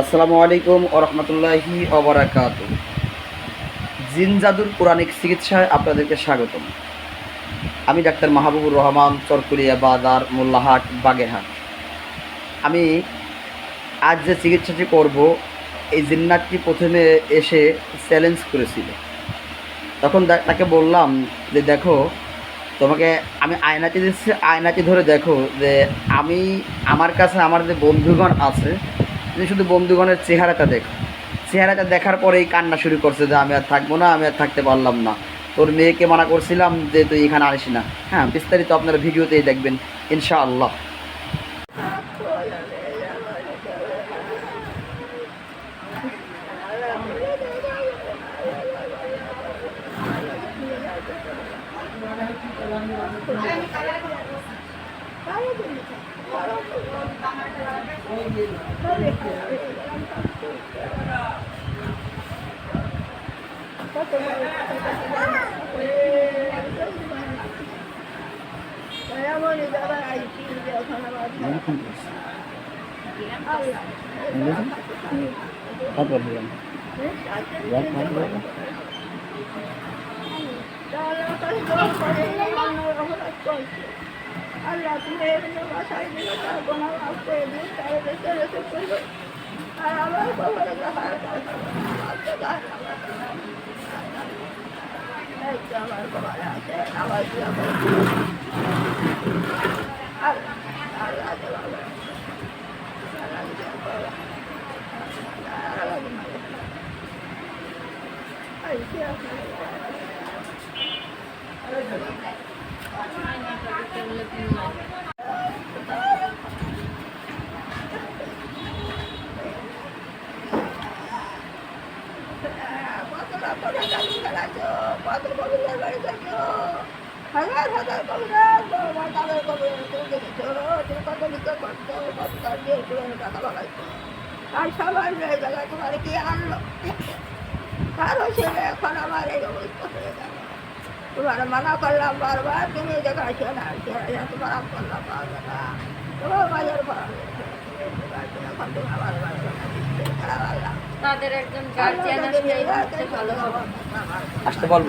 আসসালামু আলাইকুম ও রহমতুল্লাহি অবরাকাত জিন জাদুর পুরাণিক চিকিৎসায় আপনাদেরকে স্বাগতম। আমি ডাক্তার মাহবুবুর রহমান, চরকুলিয়া বাজার, মোল্লাহাট, বাগেরহাট। আমি আজ যে চিকিৎসাটি করব, এই জিন্নাতটি প্রথমে এসে চ্যালেঞ্জ করেছিল। তখন তাকে বললাম যে, দেখো, তোমাকে আমি আয়নাটি দিচ্ছি, আয়নাটি ধরে দেখো যে, আমি, আমার কাছে আমার যে বন্ধুগণ আছে তুমি শুধু বন্ধুগণের চেহারাটা দেখো। চেহারাটা দেখার পরেই কান্না শুরু করছে যে, আমি আর থাকব না, আমি আর থাকতে পারলাম না। তোর মেয়েকে মানা করছিলাম যে, তুই এখানে আনিস না। হ্যাঁ বিস্তারিত আপনারা ভিডিওতেই দেখবেন, ইনশাআল্লাহ। Apa problem? Ya, apa problem? Kalau kalau kalau আল্লাহ তুমি এখানে বাসায় দিলে তার কোনো আসতে দিন তারা দেশে রেখে করবে আর আমার আমার খবর আছে আমার আল্লাহ আল্লাহ দেওয়া হাজার হাজার কবিরাজ তোমার তাদের কবিরাজ তুমি দেখেছ তুমি কত বিক্রয় করছ কত তার আর সবাই এই জায়গায় তোমার কি আনলো কারও ছেলে এখন আমার এই অবস্থা হয়ে গেল তোমার মানা করলাম বারবার তুমি এই আসে না তোমার করলাম না তোমার বাজার তাদের একজন গার্জিয়ান আসলে ভালো হবে আসতে বলব